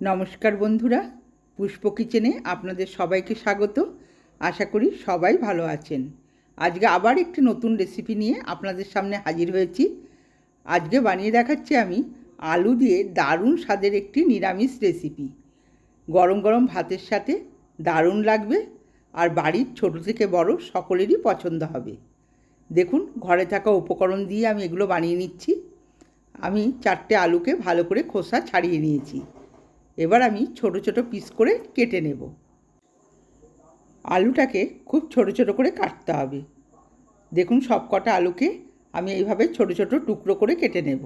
নমস্কার বন্ধুরা, পুষ্প কিচেনে আপনাদের সবাইকে স্বাগত। আশা করি সবাই ভালো আছেন। আজকে আবার একটি নতুন রেসিপি নিয়ে আপনাদের সামনে হাজির হয়েছি। আজকে বানিয়ে দেখাচ্ছি আমি আলু দিয়ে দারুণ স্বাদের একটি নিরামিষ রেসিপি গরম গরম ভাতের সাথে দারুণ লাগবে আর বাড়ির ছোট থেকে বড় সকলেরই পছন্দ হবে। দেখুন, ঘরে থাকা উপকরণ দিয়ে আমি এগুলো বানিয়ে নিচ্ছি। আমি চারটে আলুকে ভালো করে খোসা ছাড়িয়ে নিয়েছি। এবার আমি ছোট ছোট পিস করে কেটে নেব। আলুটাকে খুব ছোট ছোট করে কাটতে হবে। দেখুন সব কটা আলুকে আমি এইভাবে ছোট ছোট টুকরো করে কেটে নেব।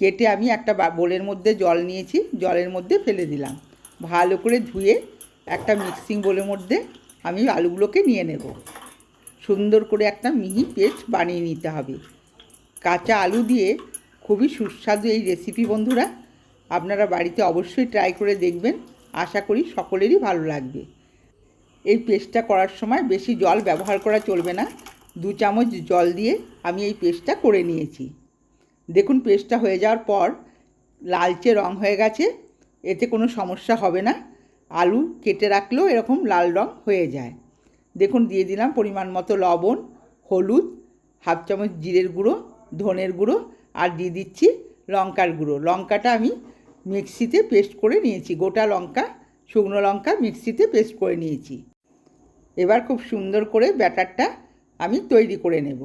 কেটে আমি একটা বোলের মধ্যে জল নিয়েছি, জলের মধ্যে ফেলে দিলাম। ভালো করে ধুয়ে একটা মিক্সিং বোলের মধ্যে আমি আলুগুলোকে নিয়ে নেব। সুন্দর করে একটা মিহি পেস্ট বানিয়ে নিতে হবে। কাঁচা আলু দিয়ে খুবই সুস্বাদু এই রেসিপি বন্ধুরা। আপনারা বাড়িতে অবশ্যই ট্রাই করে দেখবেন। আশা করি সকলেরই ভালো লাগবে। এই পেস্টটা করার সময় বেশি জল ব্যবহার করা চলবে না। দু চামচ জল দিয়ে আমি এই পেস্টটা করে নিয়েছি। দেখুন পেস্টটা হয়ে যাওয়ার পর লালচে রং হয়ে গেছে। এতে কোনো সমস্যা হবে না। আলু কেটে রাখলেও এরকম লাল রং হয়ে যায়। দেখুন দিয়ে দিলাম পরিমাণ মতো লবণ, হলুদ, হাফ চামচ জিরের গুঁড়ো, ধনের গুঁড়ো আর দিয়ে দিচ্ছি লঙ্কার গুঁড়ো। লঙ্কাটা আমি মিক্সিতে পেস্ট করে নিয়েছি। গোটা লঙ্কা, শুকনো লঙ্কা মিক্সিতে পেস্ট করে নিয়েছি। এবার খুব সুন্দর করে ব্যাটারটা আমি তৈরি করে নেব।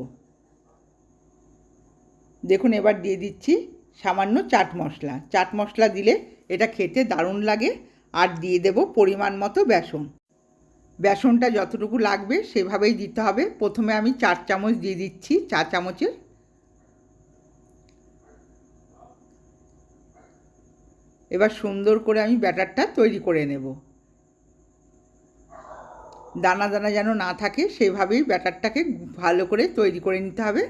দেখুন, এবার দিয়ে দিচ্ছি সামান্য চাট মশলা। চাট মশলা দিলে এটা খেতে দারুণ লাগে। আর দিয়ে দেব পরিমাণ মতো বেসন। বেসনটা যতটুকু লাগবে সেভাবেই দিতে হবে। প্রথমে আমি চার চামচ দিয়ে দিচ্ছি চা চামচের এবার সুন্দর করে আমি ব্যাটারটা তৈরি করে নেব। দানা দানা যেন না থাকে, সেভাবেই ব্যাটারটাকে ভালো করে তৈরি করে নিতে হবে।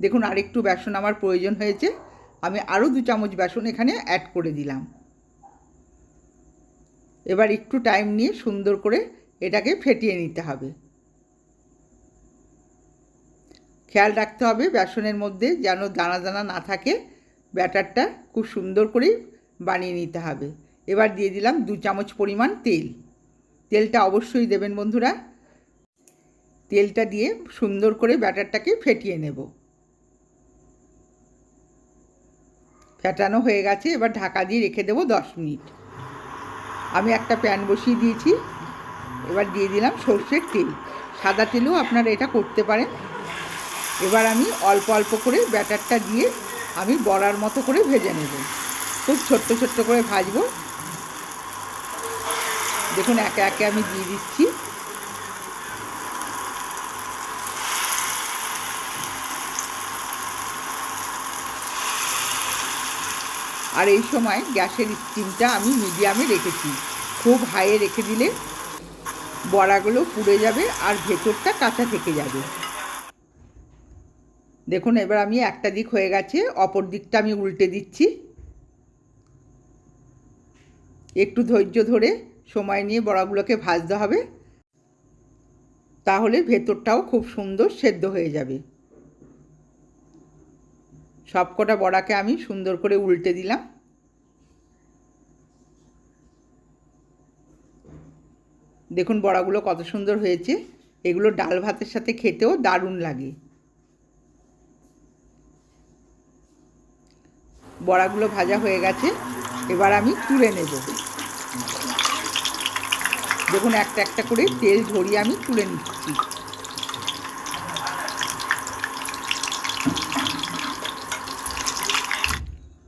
দেখুন, আরেকটু বেসন আমার প্রয়োজন হয়েছে। আমি আরও দু চামচ বেসন এখানে অ্যাড করে দিলাম। এবার একটু টাইম নিয়ে সুন্দর করে এটাকে ফেটিয়ে নিতে হবে। খেয়াল রাখতে হবে, বেসনের মধ্যে যেন দানা দানা না থাকে। ব্যাটারটা খুব সুন্দর করেই বানিয়ে নিতে হবে। এবার দিয়ে দিলাম দু চামচ পরিমাণ তেল। তেলটা অবশ্যই দেবেন বন্ধুরা। তেলটা দিয়ে সুন্দর করে ব্যাটারটাকে ফেটিয়ে নেব। ফেটানো হয়ে গেছে, এবার ঢাকা দিয়ে রেখে দেবো দশ মিনিট। আমি একটা প্যান বসিয়ে দিয়েছি। এবার দিয়ে দিলাম সর্ষের তেল। সাদা তেলও আপনারা এটা করতে পারেন। এবার আমি অল্প অল্প করে ব্যাটারটা দিয়ে আমি বড়ার মতো করে ভেজে নেব। খুব ছোট্ট ছোট্ট করে ভাজবো। দেখুন, একে একে আমি দিয়ে দিচ্ছি। আর এই সময় গ্যাসের স্টিমটা আমি মিডিয়ামে রেখেছি। খুব হাইয়ে রেখে দিলে বড়াগুলো পুড়ে যাবে আর ভেতরটা কাঁচা থেকে যাবে। দেখুন, এবার আমি একটা দিক হয়ে গেছে, অপর দিকটা আমি উল্টে দিচ্ছি। একটু ধৈর্য ধরে সময় নিয়ে বড়াগুলোকে ভাজতে হবে। তাহলে ভেতরটাও খুব সুন্দর সেদ্ধ হয়ে যাবে। সবকটা বড়াকে আমি সুন্দর করে উল্টে দিলাম। দেখুন বড়াগুলো কত সুন্দর হয়েছে। এগুলো ডাল ভাতের সাথে খেতেও দারুণ লাগে। বড়াগুলো ভাজা হয়ে গেছে। এবার আমি তুলে নেব। দেখুন, একটা একটা করে তেল ঝরিয়ে আমি তুলে নিচ্ছি।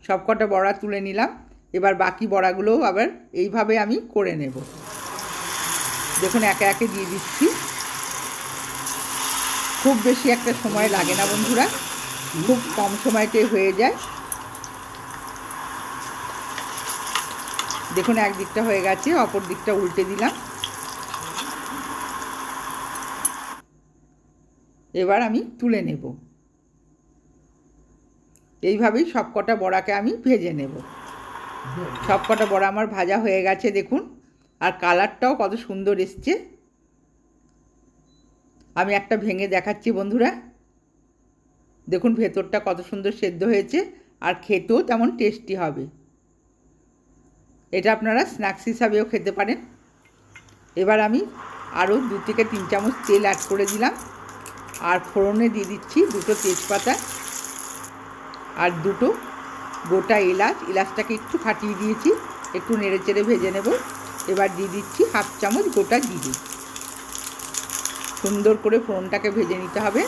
সব কটা বড়া তুলে নিলাম। এবার বাকি বড়াগুলোও আবার এইভাবে আমি করে নেব। দেখুন, একে একে দিয়ে দিচ্ছি। খুব বেশি একটা সময় লাগে না বন্ধুরা। খুব কম সময়তে হয়ে যায়। দেখুন, এক দিকটা হয়ে গেছে, অপর দিকটা উল্টে দিলাম। এবার আমি তুলে নেব। এইভাবেই সব কটা বড়াকে আমি ভেজে নেব। সব কটা বড়া আমার ভাজা হয়ে গেছে, দেখুন। আর কালারটাও কত সুন্দর এসছে। আমি একটা ভেঙে দেখাচ্ছি, বন্ধুরা। দেখুন, ভেতরটা কত সুন্দর সেদ্ধ হয়েছে, আর খেতেও তেমন টেস্টি হবে। এটা আপনারা স্ন্যাক্স হিসাবেও খেতে পারেন। এবার আমি আরও দু থেকে তিন চামচ তেল অ্যাড করে দিলাম। আর ফোড়নে দিয়ে দিচ্ছি দুটো তেজপাতা আর দুটো গোটা এলাচ। এলাচটাকে একটু ফাটিয়ে দিয়েছি, একটু নেড়ে চেড়ে ভেজে নেব। এবার দিয়ে দিচ্ছি হাফ চামচ গোটা জিরে। সুন্দর করে ফোড়নটাকে ভেজে নিতে হবে।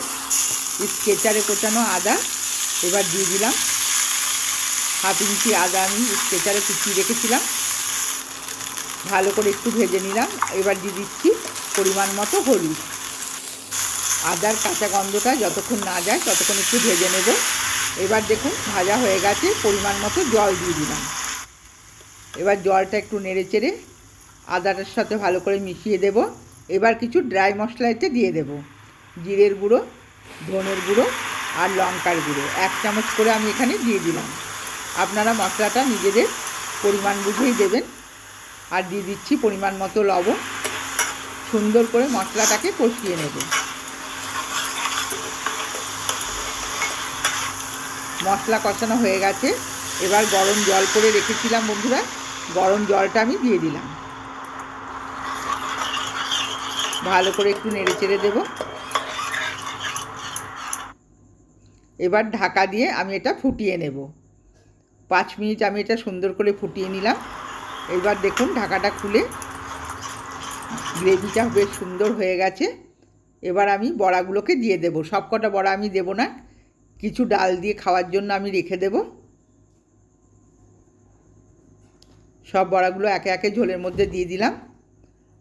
স্কেচারে কোচানো আদা। এবার দিয়ে দিলাম হাফ ইঞ্চি আদা আমি স্কেচারে কুচিয়ে রেখেছিলাম। ভালো করে একটু ভেজে নিলাম। এবার দিয়ে দিচ্ছি পরিমাণ মতো হলুদ। আদার কাঁচা গন্ধটা যতক্ষণ না যায় ততক্ষণ একটু ভেজে নেব। এবার দেখুন ভাজা হয়ে গেছে, পরিমাণ মতো জল দিয়ে দিলাম। এবার জলটা একটু নেড়ে চেড়ে আদাটার সাথে ভালো করে মিশিয়ে দেব। এবার কিছু ড্রাই মশলা এতে দিয়ে দেব। জিরের গুঁড়ো, ধনের গুঁড়ো আর লঙ্কার গুঁড়ো। এক চামচ করে আমি এখানে দিয়ে দিলাম। আপনারা মশলাটা নিজেদের পরিমাণ বুঝেই দেবেন। আর দিয়ে দিচ্ছি পরিমাণ মতো লবণ। সুন্দর করে মশলাটাকে কষিয়ে নেব। মশলা কষানো হয়ে গেছে। এবার গরম জল করে রেখেছিলাম বন্ধুরা। গরম জলটা আমি দিয়ে দিলাম। ভালো করে একটু নেড়ে চেড়ে দেব। এবার ঢাকা দিয়ে আমি এটা ফুটিয়ে নেব। পাঁচ মিনিট আমি এটা সুন্দর করে ফুটিয়ে নিলাম। এবার দেখুন ঢাকাটা খুলে গ্রেভিটা বেশ সুন্দর হয়ে গেছে। এবার আমি বড়াগুলোকে দিয়ে দেব। সব কটা বড়া আমি দেব না। কিছু ডাল দিয়ে খাওয়ার জন্য আমি রেখে দেব। সব বড়াগুলো একে একে ঝোলের মধ্যে দিয়ে দিলাম।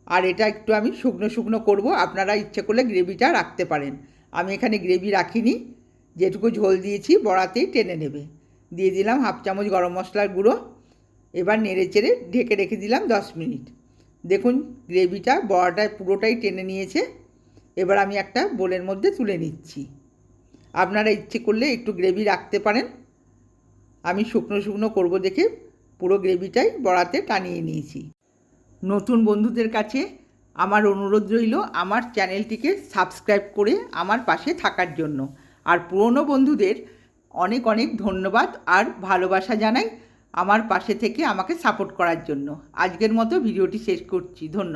আর এটা একটু আমি শুকনো শুকনো করব। আপনারা ইচ্ছে করলে গ্রেভিটা রাখতে পারেন। আমি এখানে গ্রেভি রাখিনি। যেটুকু ঝোল দিয়েছি, বড়াতেই টেনে নেবে। দিয়ে দিলাম হাফ চামচ গরম মশলার গুঁড়ো। এবার নেড়ে চেড়ে ঢেকে রেখে দিলাম দশ মিনিট। দেখুন, গ্রেভিটা বড়াটায় পুরোটাই টেনে নিয়েছে। এবার আমি একটা বোলের মধ্যে তুলে নিচ্ছি। আপনারা ইচ্ছে করলে একটু গ্রেভি রাখতে পারেন। আমি শুকনো শুকনো করব দেখে পুরো গ্রেভিটাই বড়াতে টানিয়ে নিয়েছি। নতুন বন্ধুদের কাছে আমার অনুরোধ রইল আমার চ্যানেলটিকে সাবস্ক্রাইব করে আমার পাশে থাকার জন্য। আর পুরনো বন্ধুদের অনেক অনেক ধন্যবাদ আর ভালোবাসা জানাই। আমার পাশে থেকে আমাকে সাপোর্ট করার জন্য। আজকের মতো ভিডিওটি শেষ করছি। ধন্যবাদ।